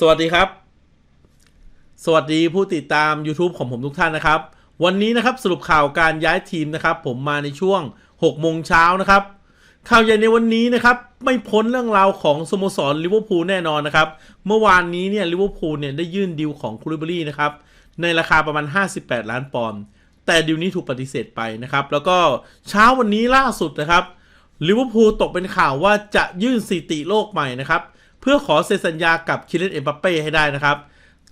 สวัสดีครับ สวัสดีผู้ติดตาม YouTube ของผมทุกท่านนะครับ วันนี้นะครับสรุปข่าวการย้ายทีมนะครับ ผมมาในช่วง6โมงเช้านะครับ ข่าวใหญ่ในวันนี้นะครับ ไม่พ้นเรื่องราวของสโมสรลิเวอร์พูลแน่นอนนะครับ เมื่อวานนี้เนี่ยลิเวอร์พูลเนี่ยได้ยื่นดีลของคูลิเบอรี่นะครับ ในราคาประมาณ 58 ล้านปอนด์แต่ดีลนี้ถูกปฏิเสธไปนะครับ แล้วก็เช้าวันนี้ล่าสุดนะครับลิเวอร์พูลตกเป็นข่าวว่าจะยื่นสถิติโลกใหม่นะครับ พื่อขอเซ็นสัญญากับคิเลนเอ็มบัปเป้ให้ได้นะครับ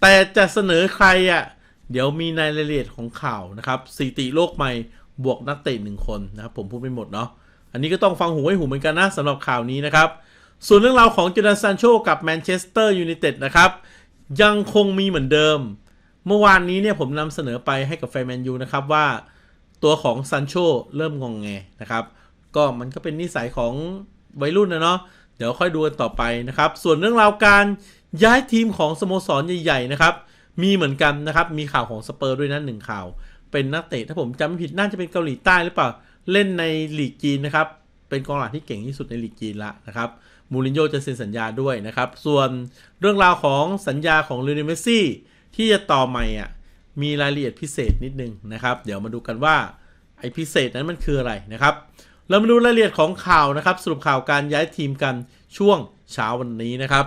แต่จะเสนอใครอะเดี๋ยวมีในรายละเอียดของข่าวนะครับสถิติโลกใหม่บวกนักเตะหนึ่งคนนะครับผมพูดไม่หมดเนาะอันนี้ก็ต้องฟังหูไว้หูเหมือนกันนะสำหรับข่าวนี้นะครับ ส่วนเรื่องราวของเจอร์แดนซานโชกับแมนเชสเตอร์ยูไนเต็ดนะครับยังคงมีเหมือนเดิม เมื่อวานนี้เนี่ยผมนำเสนอไปให้กับแฟนแมนยูนะครับว่าตัวของซันโชเริ่มงองแงนะครับ ก็มันก็เป็นนิสัยของวัยรุ่นนะเนาะ เดี๋ยวค่อยดูกันต่อไปนะครับ ส่วนเรื่องราวการย้ายทีมของสโมสรใหญ่ๆนะครับ มีเหมือนกันนะครับ มีข่าวของสเปอร์ด้วยนะหนึ่งข่าว เป็นนักเตะถ้าผมจำไม่ผิดน่าจะเป็นเกาหลีใต้หรือเปล่า เล่นในลีกจีนนะครับ เป็นกองหลังที่เก่งที่สุดในลีกจีนละนะครับ มูรินโญ่จะเซ็นสัญญาด้วยนะครับ ส่วนเรื่องราวของสัญญาของลิเนเมซี่ที่จะต่อใหม่อะ มีรายละเอียดพิเศษนิดนึงนะครับ เดี๋ยวมาดูกันว่าไอพิเศษนั้นมันคืออะไรนะครับ เรามาดูรายละเอียดของข่าวนะครับ สรุปข่าวการย้ายทีมกันช่วงเช้าวันนี้นะครับ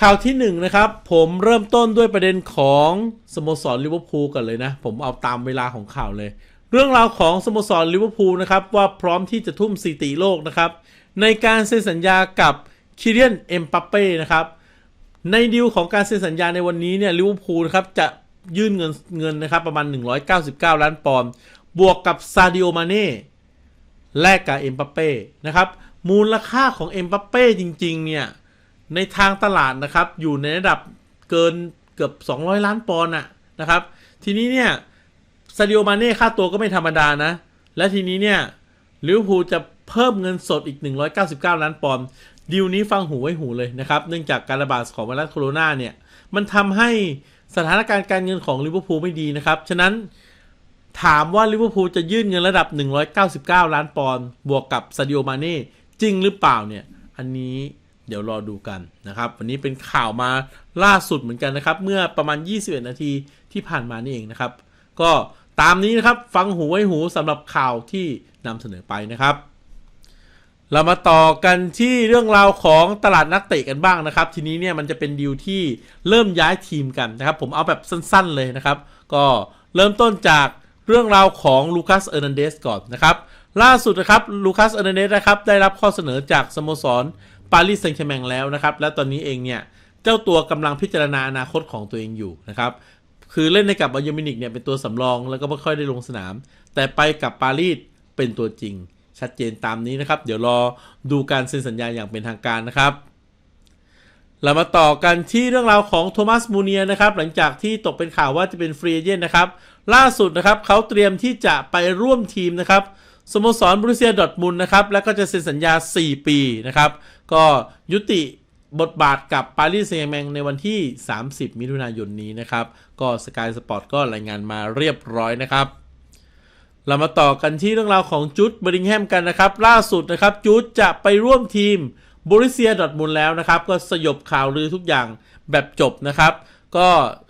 ข่าวที่1นนะครับ ผมเริ่มต้นด้วยประเด็นของสโมสรลิเวอร์พูลกันเลยนะ ผมเอาตามเวลาของข่าวเลย เรื่องราวของสโมสรลิเวอร์พูลนะครับว่าพร้อมที่จะทุ่มสถิติโลกนะครับ ในการเซ็นสัญญากับคิเลียนเอ็มปัปเป้นะครับในดีลของการเซ็นสัญญาในวันนี้เนี่ยลิเวอร์พูลครับจะยื่นเงินเงินนะครับประมาณ 199 ล้านปอนด์บวกกับซาดิโอมาเน่ แลกกับเอ็มปัปเป้นะครับมูลค่าของเอ็มปัปเป้จริงๆเนี่ยในทางตลาดนะครับอยู่ในระดับเกินเกือบ 200 ล้านปอนด์อะนะครับทีนี้เนี่ยซาดิโอมาเน่ค่าตัวก็ไม่ธรรมดานะ และทีนี้เนี่ยลิเวอร์พูลจะเพิ่มเงินสดอีก 199 ล้านปอนด์ดีลนี้ฟังหูไว้หูเลยนะครับ เนื่องจากการระบาดของไวรัสโคโรนาเนี่ย มันทำให้สถานการณ์การเงินของลิเวอร์พูลไม่ดีนะครับ ฉะนั้น ถามว่าลิเวอร์พูลจะยื่นเงินระดับ 199 ล้านปอนด์บวกกับซาดิโอมาเน่จริงหรือเปล่าเนี่ย อันนี้เดี๋ยวรอดูกันนะครับ วันนี้เป็นข่าวมาล่าสุดเหมือนกันนะครับ เมื่อประมาณ 21 นาทีที่ผ่านมานี่เองนะครับ ก็ตามนี้นะครับฟังหูไว้หูสำหรับข่าวที่นำเสนอไปนะครับ เรามาต่อกันที่เรื่องราวของตลาดนักเตะกันบ้างนะครับ ทีนี้เนี่ยมันจะเป็นดีลที่เริ่มย้ายทีมกันนะครับ ผมเอาแบบสั้นๆเลยนะครับ ก็เริ่มต้นจาก เรื่องราวของลูคัสเอร์นันเดสก่อนนะครับ ล่าสุดนะครับลูคัสเอร์นันเดสนะครับได้รับข้อเสนอจากสโมสรปารีสแซงต์แชร์แมงแล้วนะครับ และตอนนี้เองเนี่ย เจ้าตัวกำลังพิจารณาอนาคตของตัวเองอยู่นะครับ คือเล่นในกับบาเยอร์มินิกเนี่ยเป็นตัวสำรองแล้วก็ไม่ค่อยได้ลงสนาม แต่ไปกับปารีสเป็นตัวจริง ชัดเจนตามนี้นะครับ เดี๋ยวรอดูการเซ็นสัญญาอย่างเป็นทางการนะครับ เรามาต่อกันที่เรื่องราวของโทมัสมูเนียนะครับหลังจากที่ตกเป็นข่าวว่าจะเป็นฟรีเอเจนต์นะครับ ล่าสุดนะครับเขาเตรียมที่จะไปร่วมทีมนะครับสโมสรบรูเซียดอทมุนนะครับแล้วก็จะเซ็นสัญญา 4 ปีนะครับ ก็ยุติบทบาทกับปารีสแซงต์แมงในวันที่ 30 มิถุนายนนี้นะครับ ก็สกายสปอร์ตก็รายงานมาเรียบร้อยนะครับ เรามาต่อกันที่เรื่องราวของจูดเบริงแฮมกันนะครับ ล่าสุดนะครับจูดจะไปร่วมทีม บริเซียดอทมุนแล้วนะครับ ก็สยบข่าวลือทุกอย่างแบบจบนะครับ ก็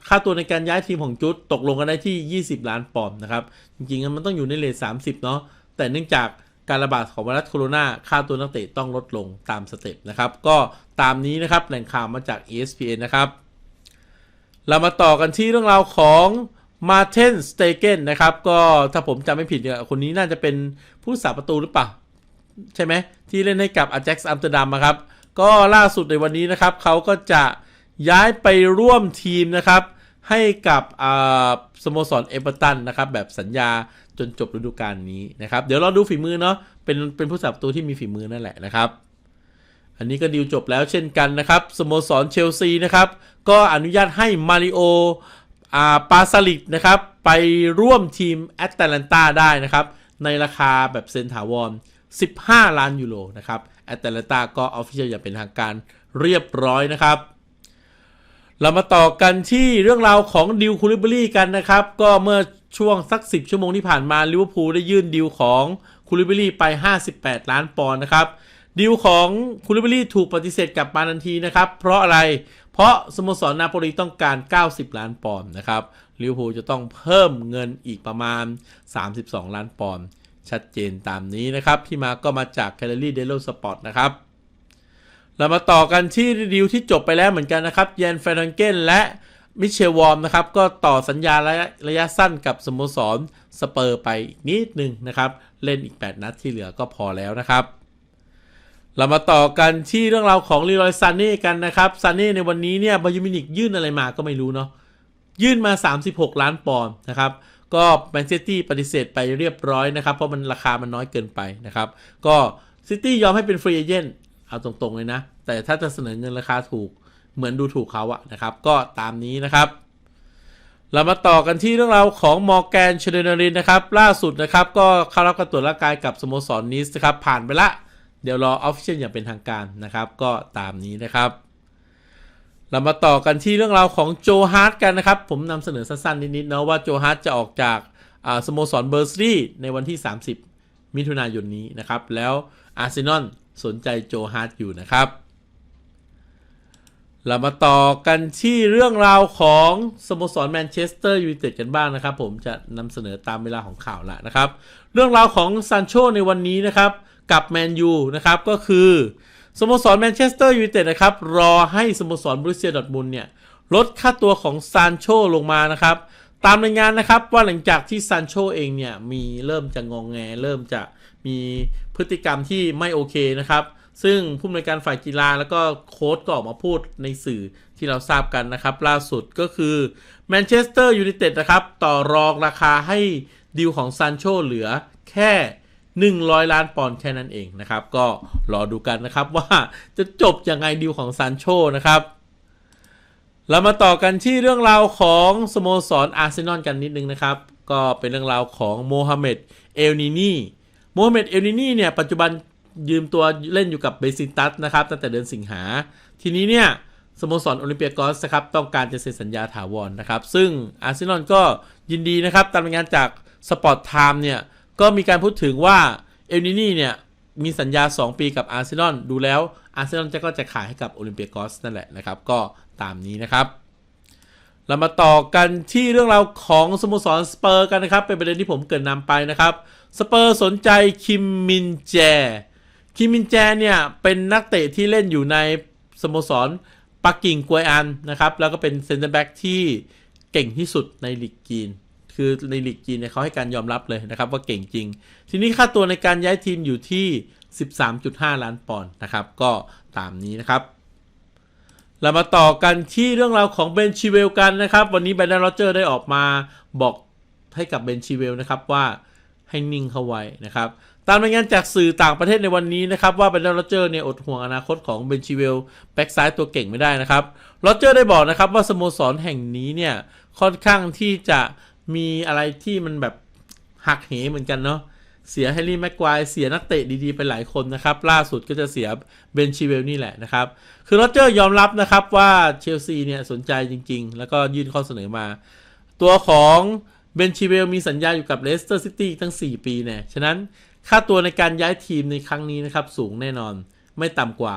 ค่าตัวในการย้ายทีมของจูดตกลงกันได้ที่ 20 ล้านปอนด์นะครับ จริงๆ มันต้องอยู่ในเลท30 เนาะแต่เนื่องจากการระบาดของไวรัสโคโรนาค่าตัวนักเตะต้องลดลงตามสเต็ปนะครับ ก็ตามนี้นะครับแหล่งข่าวมาจาก ESPN นะครับ เรามาต่อกันที่เรื่องราวของมาเทนสเตเกนนะครับ ก็ถ้าผมจำไม่ผิดเนี่ยคนนี้น่าจะเป็นผู้สาประตูหรือเปล่า ใช่ไหมที่เล่นให้กับอาแจ็กซ์อัมสเตอร์ดัมครับ ก็ล่าสุดในวันนี้นะครับ เขาก็จะย้ายไปร่วมทีมนะครับ ให้กับสโมสรเอเวอร์ตันนะครับ แบบสัญญาจนจบฤดูกาลนี้นะครับ เดี๋ยวเราดูฝีมือเนาะเป็นเป็นผู้สาประตูที่มีฝีมือนั่นแหละนะครับ อันนี้ก็ดีลจบแล้วเช่นกันนะครับสโมสรเชลซีนะครับ ก็อนุญาตให้มาริโออาปาซาลิกนะครับ ไปร่วมทีมแอตแลนตาได้นะครับ ในราคาแบบเซนถาวร 15 ล้านยูโรนะครับแอตแลนตาก็ออฟฟิเชียลอย่างเป็นทางการเรียบร้อยนะครับ เรามาต่อกันที่เรื่องราวของดิวคูลิเบอรี่กันนะครับ ก็เมื่อช่วงสัก 10 ชั่วโมงที่ผ่านมาลิเวอร์พูลได้ยื่นดิวของคูลิเบอรี่ไป 58 ล้านปอนด์นะครับดีลของคูลิบรี่ถูกปฏิเสธกลับมาทันทีนะครับ เพราะอะไร เพราะสโมสรนาโปลีต้องการ 90 ล้านปอนด์นะครับลิเวอร์พูลจะต้องเพิ่มเงินอีกประมาณ 32 ล้านปอนด์ ชัดเจนตามนี้นะครับ ที่มาก็มาจากแคลรี่เดลโลสปอร์ตนะครับ เรามาต่อกันที่ดีลที่จบไปแล้วเหมือนกันนะครับเยนแฟรนเกนและมิเชลวอร์มนะครับ ก็ต่อสัญญาระยะระยะสั้นกับสโมสรสเปอร์ไปอีกนิดนึงนะครับ เล่นอีก 8 นัดที่เหลือก็พอแล้วนะครับ เรามาต่อกันที่เรื่องราวของลีรอยซันนี่กันนะครับซันนี่ในวันนี้เนี่ยบายูมินิกยื่นอะไรมาก็ไม่รู้เนาะยื่นมา 36 ล้านปอนด์นะครับ ก็แมนซิตี้ปฏิเสธไปเรียบร้อยนะครับ เพราะมันราคามันน้อยเกินไปนะครับ ก็ซิตี้ยอมให้เป็นฟรีเอเจนต์เอาตรงๆเลยนะ แต่ถ้าจะเสนอเงินราคาถูกเหมือนดูถูกเขาอะนะครับ ก็ตามนี้นะครับ เรามาต่อกันที่เรื่องราวของมอร์แกนเชเดนารินนะครับ ล่าสุดนะครับ ก็เข้ารับการตรวจร่างกายกับสโมสรนิสนะครับ ผ่านไปละ เดี๋ยวรอออฟฟิเชียลอย่างเป็นทางการนะครับ ก็ตามนี้นะครับ เรามาต่อกันที่เรื่องราวของโจฮาร์ดกันนะครับ ผมนำเสนอสั้นๆ นิดๆเนาะว่าโจฮาร์ดจะออกจากสโมสรเบอร์ซลีย์ในวันที่ 30 มิถุนายนนี้นะครับ แล้วอาร์เซนอลสนใจโจฮาร์ดอยู่นะครับ เรามาต่อกันที่เรื่องราวของสโมสรแมนเชสเตอร์ยูไนเต็ดกันบ้างนะครับ ผมจะนำเสนอตามเวลาของข่าวละนะครับ เรื่องราวของซานโชในวันนี้นะครับ กับแมนยูนะครับก็คือ สโมสรแมนเชสเตอร์ยูไนเต็ดนะครับ รอให้สโมสรบรูเซียดอร์ทมุนเนี่ย ลดค่าตัวของซานโชลงมานะครับ ตามรายงานนะครับว่าหลังจากที่ซานโชเองเนี่ย มีเริ่มจะงองแง เริ่มจะมีพฤติกรรมที่ไม่โอเคนะครับ ซึ่งผู้อำนวยการฝ่ายกีฬาแล้วก็โค้ชก็ออกมาพูดในสื่อที่เราทราบกันนะครับ ล่าสุดก็คือแมนเชสเตอร์ยูไนเต็ดนะครับ ต่อรองราคาให้ดีลของซานโชเหลือแค่ 100 ล้านปอนด์แค่นั้นเองนะครับ ก็รอดูกันนะครับว่าจะจบยังไงดีลของซานโชนะครับเรามาต่อกันที่เรื่องราวของสโมสรอาร์เซนอลกันนิดนึงนะครับ ก็เป็นเรื่องราวของโมฮัมเหม็ดเอลนินีโมฮัมเหม็ดเอลนินีเนี่ยปัจจุบันยืมตัวเล่นอยู่กับเบซิตัสนะครับตั้งแต่เดือนสิงหา ทีนี้เนี่ยสโมสรโอลิมเปียกอสครับต้องการจะเซ็นสัญญาถาวรนะครับ ซึ่งอาร์เซนอลก็ยินดีนะครับ ตามรายงานจากสปอร์ตไทม์เนี่ย ก็มีการพูดถึงว่าเอลนินีเนี่ยมีสัญญา 2 ปีกับอาร์เซนอลดูแล้วอาร์เซนอลจะก็จะขายให้กับโอลิมเปียกอสนั่นแหละนะครับ ก็ตามนี้นะครับ เรามาต่อกันที่เรื่องราวของสโมสรสเปอร์กันนะครับ เป็นประเด็นที่ผมเกินนำไปนะครับสเปอร์สนใจคิมมินแจ คิมมินแจเนี่ยเป็นนักเตะที่เล่นอยู่ในสโมสรปักกิ่งกวยอันนะครับ แล้วก็เป็นเซนเตอร์แบ็กที่เก่งที่สุดในลีกจีน คือในลีกจีนเนี่ยเขาให้การยอมรับเลยนะครับว่าเก่งจริง ทีนี้ค่าตัวในการย้ายทีมอยู่ที่ 13.5 ล้านปอนด์นะครับ ก็ตามนี้นะครับเรามาต่อกันที่เรื่องราวของเบนชิเวลกันนะครับ วันนี้แบรนด์โรเจอร์ได้ออกมาบอกให้กับเบนชิเวลนะครับว่าให้นิ่งเข้าไว้นะครับ ตามรายงานจากสื่อต่างประเทศในวันนี้นะครับว่าแบรนด์โรเจอร์เนี่ยอดห่วงอนาคตของเบนชิเวลแบ็กซ้ายตัวเก่งไม่ได้นะครับโรเจอร์ได้บอกนะครับว่าสโมสรแห่งนี้เนี่ยค่อนข้างที่จะ มีอะไรที่มันแบบหักเหเหมือนกันเนาะเสียแฮร์รี่แม็กควายเสียนักเตะดีๆ ไปหลายคนนะครับ ล่าสุดก็จะเสียเบนชิเวลนี่แหละนะครับ คือโรเจอร์ยอมรับนะครับว่าเชลซีเนี่ยสนใจจริง ๆ แล้วก็ยื่นข้อเสนอมา ตัวของเบนชิเวลมีสัญญาอยู่กับเลสเตอร์ซิตี้ตั้ง 4 ปีเนี่ยฉะนั้นค่าตัวในการย้ายทีมในครั้งนี้นะครับ สูงแน่นอนไม่ต่ำกว่า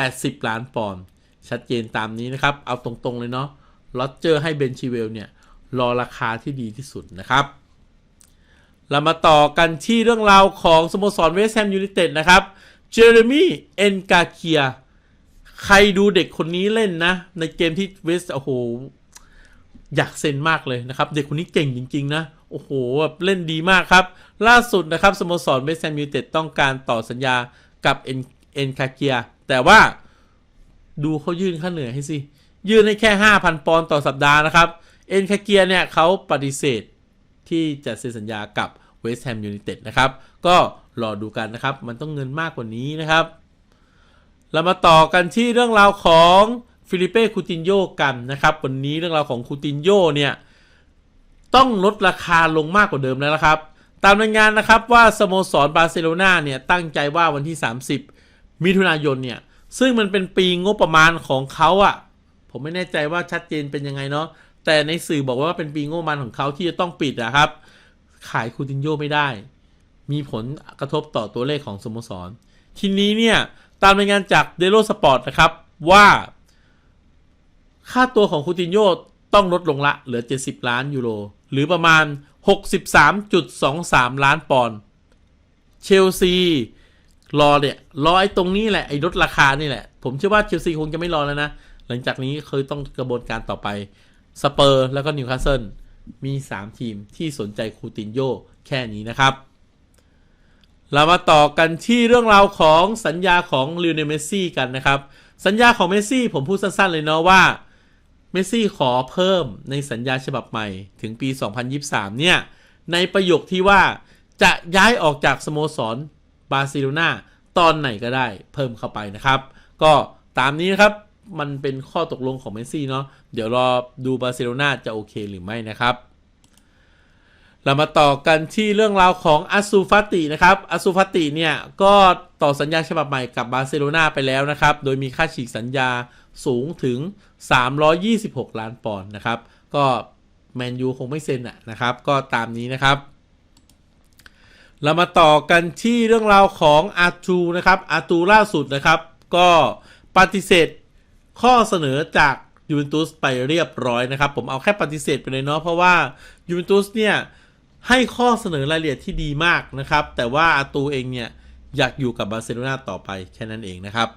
80 ล้านปอนด์ชัดเจนตามนี้นะครับ เอาตรงๆเลยเนาะโรเจอร์ให้เบนชิเวลเนี่ย รอราคาที่ดีที่สุดนะครับ เรามาต่อกันที่เรื่องราวของสโมสรเวสต์แฮมยูไนเต็ดนะครับ เจอร์มี่เอนกาเคีย ใครดูเด็กคนนี้เล่นนะ ในเกมที่เวสต์โอ้โห อยากเซ็นมากเลยนะครับ เด็กคนนี้เก่งจริง ๆ นะ โอ้โหแบบเล่นดีมากครับ ล่าสุดนะครับสโมสรเวสต์แฮมยูไนเต็ดต้องการต่อสัญญากับเอ็นเอนคาเคีย แต่ว่าดูเขายื่นค่าเหนื่อยให้สิ ยื่นให้แค่ 5,000 ปอนด์ต่อสัปดาห์นะครับ เอ็นคาเกียเนี่ยเขาปฏิเสธที่จะเซ็นสัญญากับเวสต์แฮมยูไนเต็ดนะครับ ก็รอดูกันนะครับ มันต้องเงินมากกว่านี้นะครับ เรามาต่อกันที่เรื่องราวของฟิลิเป้คูตินโยกันนะครับ วันนี้เรื่องราวของคูตินโยเนี่ยต้องลดราคาลงมากกว่าเดิมแล้วนะครับ ตามรายงานนะครับว่าสโมสรบาร์เซโลนาเนี่ยตั้งใจว่าวันที่ 30 มิถุนายนเนี่ยซึ่งมันเป็นปีงบประมาณของเขาอะผมไม่แน่ใจว่าชัดเจนเป็นยังไงเนาะ แต่ในสื่อบอกว่าเป็นปีโงบประมาณของเขาที่จะต้องปิดนะครับ ขายคูตินโยไม่ได้ มีผลกระทบต่อตัวเลขของสโมสร ทีนี้เนี่ย ตามรายงานจากเดโ l สปอร์ตนะครับว่า ค่าตัวของคูตินโยต้องลดลงละเหลือ 70 ล้านยูโรหรือประมาณ 63.23 ล้านปอนด์เชลซีรอเนี่ยรอไอ้ตรงนี้แหละไอ้ลดราคานี่แหละ ผมเชื่อว่าเชลซีคงจะไม่รอแล้วนะ หลังจากนี้เคยต้องกระบวนการต่อไป สเปอร์แล้วก็นิวคาสเซิลมี 3 ทีมที่สนใจคูตินโยแค่นี้นะครับ เรามาต่อกันที่เรื่องราวของสัญญาของลิวเนลเมสซี่กันนะครับ สัญญาของเมสซี่ผมพูดสั้นๆเลยเนาะว่าเมสซี่ขอเพิ่มในสัญญาฉบับใหม่ถึงปี 2023 เนี่ย ในประโยคที่ว่าจะย้ายออกจากสโมสรบาร์เซโลนาตอนไหนก็ได้เพิ่มเข้าไปนะครับ ก็ตามนี้นะครับ มันเป็นข้อตกลงของเมสซี่เนาะเดี๋ยวรอดูบาร์เซโลนาจะโอเคหรือไม่นะครับ เรามาต่อกันที่เรื่องราวของอัสูฟาตินะครับอัสูฟาติเนี่ย ก็ต่อสัญญาฉบับใหม่กับบาร์เซโลนาไปแล้วนะครับ โดยมีค่าฉีกสัญญาสูงถึง 326 ล้านปอนด์นะครับ ก็แมนยูคงไม่เซ็นอะนะครับ ก็ตามนี้นะครับ เรามาต่อกันที่เรื่องราวของอาตูนะครับอาตูล่าสุดนะครับ ก็ปฏิเสธ ข้อเสนอจากยูเวนตุสไปเรียบร้อยนะครับ ผมเอาแค่ปฏิเสธไปเลยเนาะเพราะว่ายูเวนตุสเนี่ยให้ข้อเสนอรายละเอียดที่ดีมากนะครับ แต่ว่าอาตูเองเนี่ยอยากอยู่กับบาร์เซโลนาต่อไปแค่นั้นเองนะครับ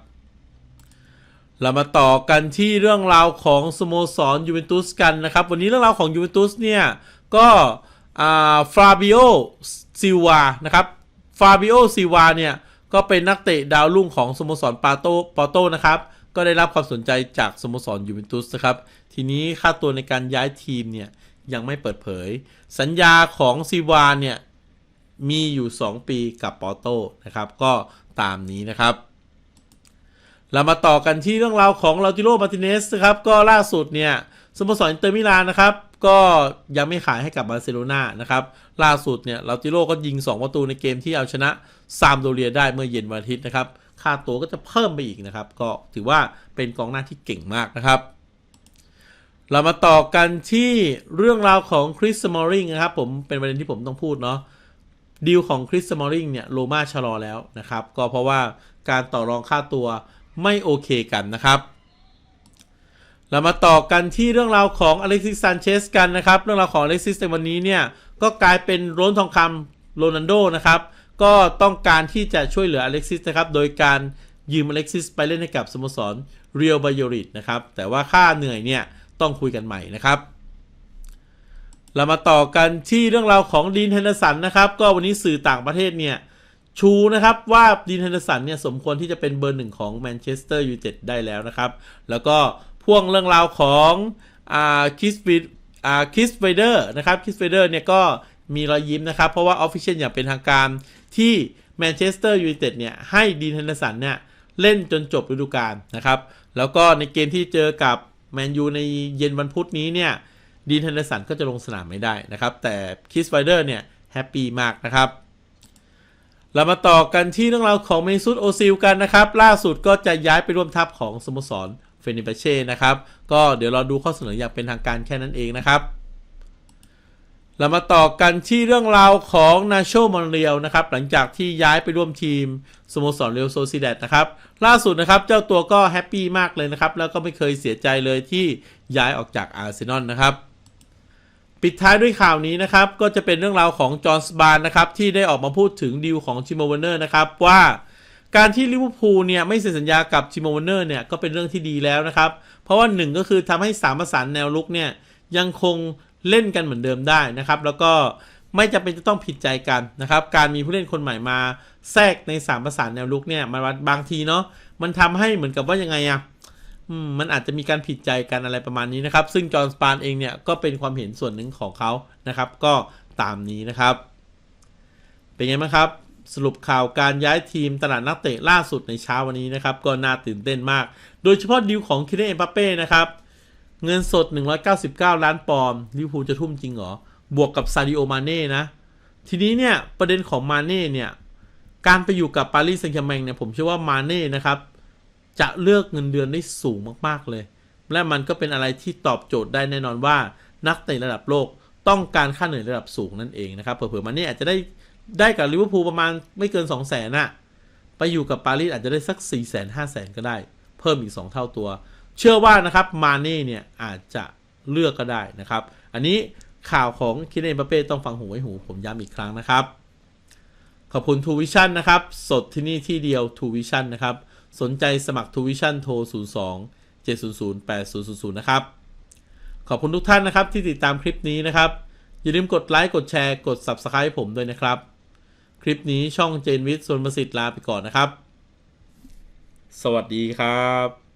เรามาต่อกันที่เรื่องราวของสโมสรยูเวนตุสกันนะครับ วันนี้เรื่องราวของยูเวนตุสเนี่ยก็ฟาบิโอซิวานะครับฟาบิโอซิวาเนี่ยก็เป็นนักเตะดาวรุ่งของสโมสรปาโตปอโตนะครับ ก็ได้รับความสนใจจากสโมสรยูเวนตุสนะครับ ทีนี้ค่าตัวในการย้ายทีมเนี่ยยังไม่เปิดเผย สัญญาของซิวานเนี่ยมีอยู่ 2 ปีกับปอโตนะครับ ก็ตามนี้นะครับ เรามาต่อกันที่เรื่องราวของลาติโรมาติเนสนะครับ ก็ล่าสุดเนี่ยสโมสรอินเตอร์มิลานนะครับ ก็ยังไม่ขายให้กับบาร์เซโลนานะครับ ล่าสุดเนี่ยลาติโรก็ยิง 2 ประตูในเกมที่เอาชนะซามโดเรียได้เมื่อเย็นวันอาทิตย์นะครับ ค่าตัวก็จะเพิ่มไปอีกนะครับ ก็ถือว่าเป็นกองหน้าที่เก่งมากนะครับ เรามาต่อกันที่เรื่องราวของคริสมอริงนะครับผมเป็นประเด็นที่ผมต้องพูดเนาะดีลของคริสมอริงเนี่ยโรม่าชะลอแล้วนะครับ ก็เพราะว่าการต่อรองค่าตัวไม่โอเคกันนะครับเรามาต่อกันที่เรื่องราวของอเล็กซิสซานเชสกันนะครับ เรื่องราวของอเล็กซิสในวันนี้เนี่ยก็กลายเป็นร้นทองคำโรนันโดนะครับ ก็ต้องการที่จะช่วยเหลืออเล็กซิสนะครับ โดยการยืมอเล็กซิสไปเล่นให้กับสโมสรเรียลบายอริตนะครับ แต่ว่าค่าเหนื่อยเนี่ยต้องคุยกันใหม่นะครับ เรามาต่อกันที่เรื่องราวของดีนเฮนเดอร์สันนะครับ ก็วันนี้สื่อต่างประเทศเนี่ยชูนะครับว่าดีนเฮนเดอร์สันเนี่ยสมควรที่จะเป็นเบอร์หนึ่งของแมนเชสเตอร์ยูไนเต็ดได้แล้วนะครับ แล้วก็พ่วงเรื่องราวของอ่าคิสฟิอ่าคิสไวเดอร์นะครับคิสไวเดอร์เนี่ยก็มีรอยยิ้มนะครับ เพราะว่าออฟฟิเชียลอย่างเป็นทางการ ที่แมนเชสเตอร์ยูไนเต็ดเนี่ยให้ดีนเฮนเดอร์สันเนี่ยเล่นจนจบฤดูกาลนะครับ แล้วก็ในเกมที่เจอกับแมนยูในเย็นวันพุธนี้เนี่ยดีนเฮนเดอร์สันก็จะลงสนามไม่ได้นะครับ แต่คิสไวเดอร์เนี่ยแฮปปี้มากนะครับ เรามาต่อกันที่เรื่องราวของเมซุตโอซิลกันนะครับ ล่าสุดก็จะย้ายไปร่วมทัพของสโมสรเฟนิเบเช่นะครับ ก็เดี๋ยวเราดูข้อเสนออย่างเป็นทางการแค่นั้นเองนะครับ เรามาต่อกันที่เรื่องราวของนาโชมอนเรียลนะครับ หลังจากที่ย้ายไปร่วมทีมสโมสรเรอัลโซซิเดตนะครับ ล่าสุดนะครับ เจ้าตัวก็แฮปปี้มากเลยนะครับ แล้วก็ไม่เคยเสียใจเลยที่ย้ายออกจากอาร์เซนอลนะครับปิดท้ายด้วยข่าวนี้นะครับ ก็จะเป็นเรื่องราวของจอห์นสบานนะครับ ที่ได้ออกมาพูดถึงดีลของจิโมเวเนอร์นะครับ ว่าการที่ลิเวอร์พูลเนี่ยไม่เซ็นสัญญากับจิโมเวเนอร์เนี่ยก็เป็นเรื่องที่ดีแล้วนะครับ เพราะว่าหนึ่งก็คือทำให้สามประสานแนวลุกเนี่ยยังคง เล่นกันเหมือนเดิมได้นะครับ แล้วก็ไม่จำเป็นจะต้องผิดใจกันนะครับ การมีผู้เล่นคนใหม่มาแทรกในสามประสานแนวลุกเนี่ยมันบางทีเนาะมันทำให้เหมือนกับว่ายังไงอะมันอาจจะมีการผิดใจกันอะไรประมาณนี้นะครับ ซึ่งจอห์นสปานเองเนี่ยก็เป็นความเห็นส่วนหนึ่งของเขานะครับ ก็ตามนี้นะครับ เป็นไงบ้างครับ สรุปข่าวการย้ายทีมตลาดนักเตะล่าสุดในเช้าวันนี้นะครับ ก็น่าตื่นเต้นมาก โดยเฉพาะดีลของคิเนเอ็มบัปเป้นะครับ เงินสด 199 ล้านปอนด์ลิเวอร์พูลจะทุ่มจริงเหรอ บวกกับซาดิโอมาเน่นะ ทีนี้เนี่ย ประเด็นของมาเน่เนี่ย การไปอยู่กับปารีสแซงต์แชร์แมงเนี่ย ผมเชื่อว่ามาเน่นะครับ จะเลือกเงินเดือนได้สูงมากๆเลย และมันก็เป็นอะไรที่ตอบโจทย์ได้แน่นอนว่า นักเตะระดับโลกต้องการค่าเหนื่อยระดับสูงนั่นเองนะครับ เผื่อๆมาเน่อาจจะได้ได้กับลิเวอร์พูลประมาณไม่เกิน 2 0 0 0 0นน่ะ ไปอยู่กับปารีสอาจจะได้สัก4 0 0 0 0 0 5 0 0 0 0 ก็ได้ เพิ่มอีก 2 เท่าตัว เชื่อว่านะครับมาเน่เนี่ยอาจจะเลือกก็ได้นะครับ อันนี้ข่าวของคิเนปเป้ต้องฟังหูไว้หู ผมย้ำอีกครั้งนะครับ ขอบคุณทูวิชั่นนะครับ สดที่นี่ที่เดียวทูวิชั่นนะครับ สนใจสมัครทูวิชั่นโทร 02 700 8000 นะครับ ขอบคุณทุกท่านนะครับที่ติดตามคลิปนี้นะครับ อย่าลืมกดไลค์กดแชร์กด Subscribe ผมด้วยนะครับ คลิปนี้ช่องเจนวิทย์ส่วนประสิทธิ์ลาไปก่อนนะครับ สวัสดีครับ